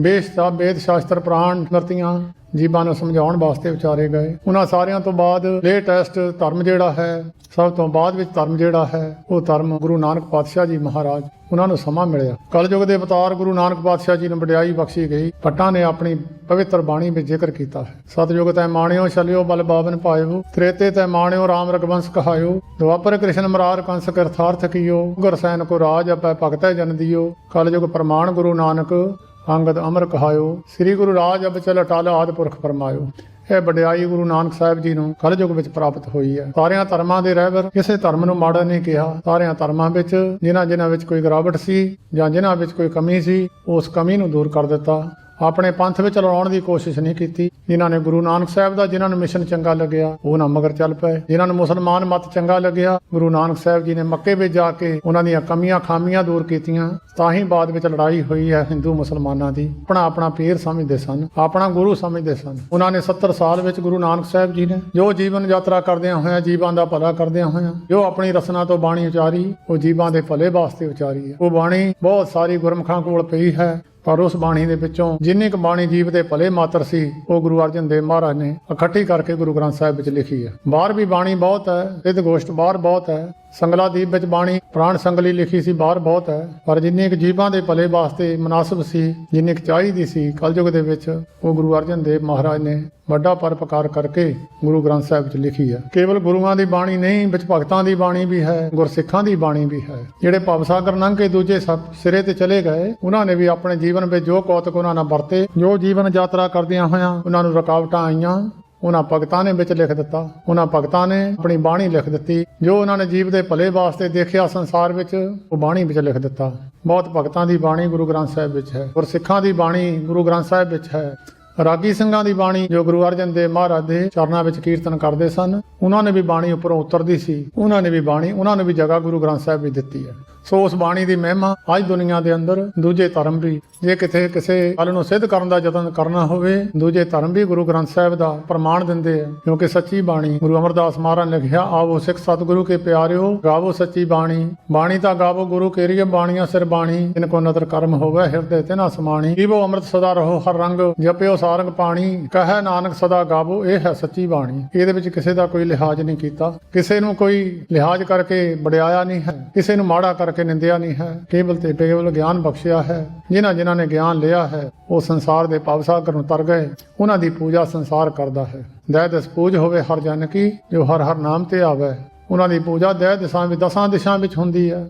ਬੇਸ਼ਤਾ ਬੇਦ ਸ਼ਾਸਤਰ ਪ੍ਰਾਣ ਸਮਰਤੀਆਂ ਜੀਵਾਂ ਨੂੰ ਸਮਝਾਉਣ ਵਾਸਤੇ ਵਿਚਾਰੇ ਗਏ। ਉਹਨਾਂ ਸਾਰਿਆਂ ਤੋਂ ਬਾਅਦ ਲੇਟੈਸਟ ਧਰਮ ਜਿਹੜਾ ਹੈ, ਸਭ ਤੋਂ ਬਾਅਦ ਵਿੱਚ ਧਰਮ ਜਿਹੜਾ ਹੈ, ਉਹ ਧਰਮ ਗੁਰੂ ਨਾਨਕ ਪਾਤਸ਼ਾਹ ਜੀ ਮਹਾਰਾਜ। ਉਹਨਾਂ ਨੂੰ ਸਮਾਂ ਮਿਲਿਆ। ਕਲਯੁਗ ਦੇ ਅਵਤਾਰ ਗੁਰੂ ਨਾਨਕ ਪਾਤਸ਼ਾਹ ਜੀ ਨੂੰ ਵਡਿਆਈ ਬਖਸ਼ੀ ਗਈ। ਪੱਟਾਂ ਨੇ ਆਪਣੀ ਪਵਿੱਤਰ ਬਾਣੀ ਵਿੱਚ ਜ਼ਿਕਰ ਕੀਤਾ ਹੈ। ਸਤਿਯੁਗ ਤੈ ਮਾਣਿਓ ਛਲਿਓ ਬਲ ਬਾਵਨ ਪਾਇਓ, ਤ੍ਰੇਤੇ ਤੈ ਮਾਣਿਓ RAM ਰਗਵੰਸ ਕਹਾਇਓ, ਦੁਆਪਰ ਕ੍ਰਿਸ਼ਨ ਮਰਾਰ ਕੰਸ ਕਰਥਾਰਥ ਕੀਓ ਗੁਰਸੈਨ ਕੋ ਰਾਜ ਆਪੈ ਭਗਤੈ ਜਨ ਦਿਓ। ਕਲਯੁਗ ਪ੍ਰਮਾਣ ਗੁਰੂ ਨਾਨਕ ਅੰਗਦ ਅਮਰ ਕਹਾਇਓ, ਸ੍ਰੀ ਗੁਰੂ ਰਾਜ ਅਬ ਚਲ ਅਟਲ ਆਦ ਪੁਰਖ ਫਰਮਾਇਓ। ਇਹ ਵਡਿਆਈ ਗੁਰੂ ਨਾਨਕ ਸਾਹਿਬ ਜੀ ਨੂੰ ਕਲਯੁਗ ਵਿੱਚ ਪ੍ਰਾਪਤ ਹੋਈ ਹੈ। ਸਾਰਿਆਂ ਧਰਮਾਂ ਦੇ ਰਹਿਬਰ ਕਿਸੇ ਧਰਮ ਨੂੰ ਮਾੜਾ ਨਹੀਂ ਕਿਹਾ। ਸਾਰਿਆਂ ਧਰਮਾਂ ਵਿੱਚ ਜਿਨ੍ਹਾਂ ਜਿਨ੍ਹਾਂ ਵਿੱਚ ਕੋਈ ਗਿਰਾਵਟ ਸੀ ਜਾਂ ਜਿਨ੍ਹਾਂ ਵਿੱਚ ਕੋਈ ਕਮੀ ਸੀ, ਉਸ ਕਮੀ ਨੂੰ ਦੂਰ ਕਰ ਦਿੱਤਾ। ਆਪਣੇ ਪੰਥ ਵਿੱਚ ਲਾਉਣ ਦੀ ਕੋਸ਼ਿਸ਼ ਨਹੀਂ ਕੀਤੀ। ਜਿਨ੍ਹਾਂ ਨੇ ਗੁਰੂ ਨਾਨਕ ਸਾਹਿਬ ਦਾ, ਜਿਨ੍ਹਾਂ ਨੂੰ ਮਿਸ਼ਨ ਚੰਗਾ ਲੱਗਿਆ, ਉਹ ਨਾ ਮਗਰ ਚੱਲ ਪਏ। ਜਿਨ੍ਹਾਂ ਨੂੰ ਮੁਸਲਮਾਨ ਮਤ ਚੰਗਾ ਲੱਗਿਆ, ਗੁਰੂ ਨਾਨਕ ਸਾਹਿਬ ਜੀ ਨੇ ਮੱਕੇ ਵਿੱਚ ਜਾ ਕੇ ਉਹਨਾਂ ਦੀਆਂ ਕਮੀਆਂ ਖਾਮੀਆਂ ਦੂਰ ਕੀਤੀਆਂ। ਤਾਂ ਹੀ ਬਾਅਦ ਵਿੱਚ ਲੜਾਈ ਹੋਈ ਹੈ ਹਿੰਦੂ ਮੁਸਲਮਾਨਾਂ ਦੀ। ਆਪਣਾ ਆਪਣਾ ਪੀਰ ਸਮਝਦੇ ਸਨ, ਆਪਣਾ ਗੁਰੂ ਸਮਝਦੇ ਸਨ। ਉਹਨਾਂ ਨੇ 70 ਸਾਲ ਵਿੱਚ ਗੁਰੂ ਨਾਨਕ ਸਾਹਿਬ ਜੀ ਨੇ ਜੋ ਜੀਵਨ ਯਾਤਰਾ ਕਰਦਿਆਂ ਹੋਇਆਂ, ਜੀਵਾਂ ਦਾ ਭਲਾ ਕਰਦਿਆਂ ਹੋਇਆਂ, ਜੋ ਆਪਣੀ ਰਸਨਾ ਤੋਂ ਬਾਣੀ ਉਚਾਰੀ, ਉਹ ਜੀਵਾਂ ਦੇ ਭਲੇ ਵਾਸਤੇ ਉਚਾਰੀ ਹੈ। ਉਹ ਬਾਣੀ ਬਹੁਤ ਸਾਰੀ ਗੁਰਮਖਾਂ ਕੋਲ ਪਈ ਹੈ। ਪਰ ਉਸ ਬਾਣੀ ਦੇ ਵਿੱਚੋਂ ਜਿੰਨੀ ਕੁ ਬਾਣੀ ਜੀਵ ਦੇ ਭਲੇ ਮਾਤਰ ਸੀ, ਉਹ ਗੁਰੂ ਅਰਜਨ ਦੇਵ ਮਹਾਰਾਜ ਨੇ ਇਕੱਠੀ ਕਰਕੇ ਗੁਰੂ ਗ੍ਰੰਥ ਸਾਹਿਬ ਵਿੱਚ ਲਿਖੀ ਹੈ। ਬਾਹਰ ਵੀ ਬਾਣੀ ਬਹੁਤ ਹੈ ਸਿੱਧ ਗੋਸ਼ਟ ਬਾਹਰ ਬਹੁਤ ਹੈ, ਸੰਗਲਾ ਦੀਪ ਵਿੱਚ ਬਾਣੀ ਪ੍ਰਾਣ ਸੰਗਲੀ ਲਿਖੀ ਸੀ, ਬਾਹਰ ਬਹੁਤ ਹੈ, ਪਰ ਜਿੰਨੀ ਕੁ ਜੀਵਾਂ ਦੇ ਭਲੇ ਵਾਸਤੇ ਮناسب ਸੀ, ਜਿੰਨੀ ਕੁ ਚਾਹੀਦੀ ਸੀ, ਕਲਯੁਗ ਦੇ ਵਿੱਚ ਉਹ ਗੁਰੂ ਅਰਜਨ ਦੇਵ ਮਹਾਰਾਜ ਨੇ ਵੱਡਾ ਪਰਪਕਾਰ ਕਰਕੇ ਗੁਰੂ ਗ੍ਰੰਥ ਸਾਹਿਬ ਵਿੱਚ ਲਿਖੀ ਹੈ। ਕੇਵਲ ਗੁਰੂਆਂ ਦੀ ਬਾਣੀ ਨਹੀਂ, ਵਿੱਚ ਭਗਤਾਂ ਦੀ ਬਾਣੀ ਵੀ ਹੈ, ਗੁਰਸਿੱਖਾਂ ਦੀ ਬਾਣੀ ਵੀ ਹੈ। ਜਿਹੜੇ ਭਵਸਾਗਰ ਲੰਘ ਕੇ ਦੂਜੇ ਸਭ ਸਿਰੇ ਤੇ ਚਲੇ ਗਏ, ਉਹਨਾਂ ਨੇ ਵੀ ਆਪਣੇ ਜੀਵਨ ਵਿੱਚ ਜੋ ਕੌਤਕ ਉਹਨਾਂ ਨਾਲ ਵਰਤੇ, ਜੋ ਜੀਵਨ ਯਾਤਰਾ ਕਰਦਿਆਂ ਹੋਇਆਂ ਉਹਨਾਂ ਨੂੰ ਰੁਕਾਵਟਾਂ ਆਈਆਂ, ਉਹਨਾਂ ਭਗਤਾਂ ਨੇ ਵਿੱਚ ਲਿਖ ਦਿੱਤਾ। ਉਹਨਾਂ ਭਗਤਾਂ ਨੇ ਆਪਣੀ ਬਾਣੀ ਲਿਖ ਦਿੱਤੀ, ਜੋ ਉਹਨਾਂ ਨੇ ਜੀਵ ਦੇ ਭਲੇ ਵਾਸਤੇ ਦੇਖਿਆ ਸੰਸਾਰ ਵਿੱਚ, ਉਹ ਬਾਣੀ ਵਿੱਚ ਲਿਖ ਦਿੱਤਾ। ਬਹੁਤ ਭਗਤਾਂ ਦੀ ਬਾਣੀ ਗੁਰੂ ਗ੍ਰੰਥ ਸਾਹਿਬ ਵਿੱਚ ਹੈ। ਗੁਰਸਿੱਖਾਂ ਦੀ ਬਾਣੀ ਗੁਰੂ ਗ੍ਰੰਥ ਸਾਹਿਬ ਵਿੱਚ ਹੈ। ਰਾਗੀ ਸਿੰਘਾਂ ਦੀ ਬਾਣੀ ਜੋ ਗੁਰੂ ਅਰਜਨ ਦੇਵ ਮਹਾਰਾਜ ਦੇ ਚਰਨਾਂ ਵਿੱਚ ਕੀਰਤਨ ਕਰਦੇ ਸਨ, ਉਹਨਾਂ ਨੇ ਵੀ ਬਾਣੀ ਉੱਪਰੋਂ ਉਤਰਦੀ ਸੀ, ਉਹਨਾਂ ਨੇ ਵੀ ਬਾਣੀ, ਉਹਨਾਂ ਨੂੰ ਵੀ ਜਗ੍ਹਾ ਗੁਰੂ ਗ੍ਰੰਥ ਸਾਹਿਬ ਵਿੱਚ ਦਿੱਤੀ ਹੈ। ਸੋ ਉਸ ਬਾਣੀ ਦੀ ਮਹਿਮਾ ਅੱਜ ਦੁਨੀਆ ਦੇ ਅੰਦਰ, ਦੂਜੇ ਧਰਮ ਵੀ। ਜੇ ਕਿਤੇ ਕਿਸੇ ਗੱਲ ਨੂੰ ਸਿੱਧ ਕਰਨ ਦਾ ਯਤਨ ਕਰਨਾ ਹੋਵੇ, ਦੂਜੇ ਧਰਮ ਵੀ ਗੁਰੂ ਗ੍ਰੰਥ ਸਾਹਿਬ ਦਾ ਪ੍ਰਮਾਣ ਦਿੰਦੇ ਆ। ਕਿਉਂਕਿ ਸੱਚੀ ਬਾਣੀ ਗੁਰੂ ਅਮਰਦਾਸ ਮਹਾਰਾਜ ਨੇ ਲਿਖਿਆ, ਆਵੋ ਸਿੱਖ ਸਤਿਗੁਰੂ ਕੇ ਪਿਆਰਿਓ, ਗਾਵੋ ਸੱਚੀ ਬਾਣੀ। ਬਾਣੀ ਤਾਂ ਗਾਵੋ ਗੁਰੂ ਕੇਰੀਏ ਬਾਣੀਆਂ ਸਿਰ ਬਾਣੀ। ਜਿਨ ਕੋ ਨਦਰ ਕਰਮ ਹੋਵੇ, ਹਿਰਦੇ ਤੇ ਨਾ ਸਮਾਣੀ ਜੀਵੋ ਅੰਮ੍ਰਿਤ ਸਦਾ ਰਹੋ ਹਰ ਰੰਗ, ਜਪਿਓ ਸਾਰੰਗ ਪਾਣੀ। ਕਹੈ ਨਾਨਕ ਸਦਾ ਗਾਵੋ, ਇਹ ਹੈ ਸੱਚੀ ਬਾਣੀ। ਇਹਦੇ ਵਿੱਚ ਕਿਸੇ ਦਾ ਕੋਈ ਲਿਹਾਜ਼ ਨਹੀਂ ਕੀਤਾ। ਕਿਸੇ ਨੂੰ ਕੋਈ ਲਿਹਾਜ਼ ਕਰਕੇ ਵਡਿਆਇਆ ਨਹੀਂ ਹੈ। ਕਿਸੇ ਨੂੰ ਮਾੜਾ ਕਰ ਕਰਕੇ ਨਿੰਦਿਆ ਨਹੀਂ ਹੈ। ਕੇਵਲ ਤੇ ਕੇਵਲ ਗਿਆਨ ਬਖਸ਼ਿਆ ਹੈ। ਜਿਨ੍ਹਾਂ ਜਿਨ੍ਹਾਂ ਨੇ ਗਿਆਨ ਲਿਆ ਹੈ, ਉਹ ਸੰਸਾਰ ਦੇ ਭਵਸਾਗਰ ਨੂੰ ਤਰ ਗਏ। ਉਹਨਾਂ ਦੀ ਪੂਜਾ ਸੰਸਾਰ ਕਰਦਾ ਹੈ। ਦਇ ਦਸ ਪੂਜ ਹੋਵੇ ਹਰ ਜਨ ਕੀ, ਜੋ ਹਰ ਹਰ ਨਾਮ ਤੇ ਆਵੇ। ਉਹਨਾਂ ਦੀ ਪੂਜਾ ਦਇ ਦਿਸ਼ਾ ਵਿੱਚ ਦਸਾਂ ਦਿਸ਼ਾ ਵਿੱਚ ਹੁੰਦੀ ਹੈ।